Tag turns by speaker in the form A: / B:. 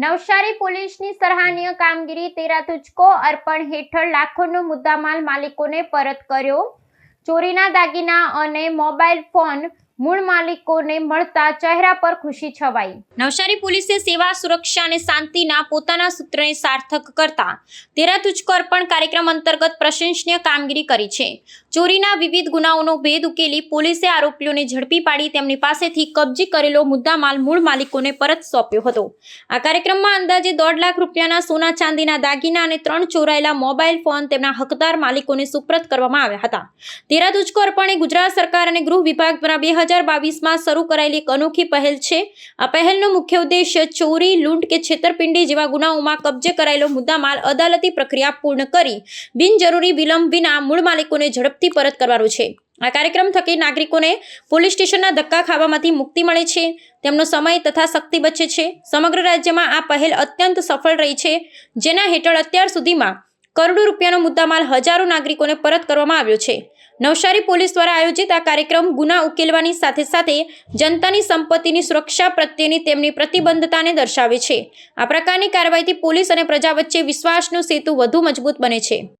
A: નવસારી પોલીસની સરાહનીય કામગીરી તેરા તુચકો અર્પણ હેઠળ લાખોનો મુદ્દામાલ માલિકોને પરત કર્યો. ચોરીના દાગીના અને મોબાઈલ ફોન મૂળ માલિકોને મળતા ચહેરા પર ખુશી છવાઈ. નવસારી પોલીસે સેવા, સુરક્ષા અને શાંતિના પોતાના સૂત્રને સાર્થક કરતા તેરા તુચકો અર્પણ કાર્યક્રમ અંતર્ગત પ્રશંસનીય કામગીરી કરી છે. ચોરીના વિવિધ ગુનાઓનો ભેદ ઉકેલી પોલીસે આરોપીઓને ઝડપી પાડી તેમની પાસેથી કબજી કરેલો મુદ્દામાલ મૂળ માલિકોને પરત સોંપ્યો હતો. આ કાર્યક્રમમાં અંદાજે દોઢ લાખ રૂપિયાના સોના ચાંદીના દાગીના અને ત્રણ ચોરાયેલા મોબાઈલ ફોન તેમના હકદાર માલિકોને સુપ્રત કરવામાં આવ્યા હતા. તેરા તુચકો અર્પણ ગુજરાત સરકાર અને ગૃહ વિભાગ દ્વારા બે હજાર બાવીસમાં શરૂ કરાયેલી એક અનોખી પહેલ છે. આ પહેલનો મુખ્ય ઉદ્દેશ્ય ચોરી, લૂંટ કે છેતરપિંડી જેવા ગુનાઓમાં કબજે કરાયેલો મુદ્દામાલ અદાલતી પ્રક્રિયા પૂર્ણ કરી, બિનજરૂરી વિલંબ વિના મૂળ માલિકોને ઝડપથી પરત કરવાનો છે. આ કાર્યક્રમ થકી નાગરિકોને પોલીસ સ્ટેશનના ધક્કા ખાવામાંથી મુક્તિ મળે છે. તેમનો સમય તથા શક્તિ બચે છે. સમગ્ર રાજ્યમાં આ પહેલ અત્યંત સફળ રહી છે. જેના હેઠળ અત્યાર સુધીમાં કરોડો રૂપિયાનો મુદ્દામાલ હજારો નાગરિકોને પરત કરવામાં આવ્યો છે. નવસારી પોલીસ દ્વારા આયોજિત આ કાર્યક્રમ ગુના ઉકેલવાની સાથે સાથે જનતાની સંપત્તિની સુરક્ષા પ્રત્યેની તેમની પ્રતિબદ્ધતાને દર્શાવે છે. આ પ્રકારની કાર્યવાહીથી પોલીસ અને પ્રજા વચ્ચે વિશ્વાસનો સેતુ વધુ મજબૂત બને છે.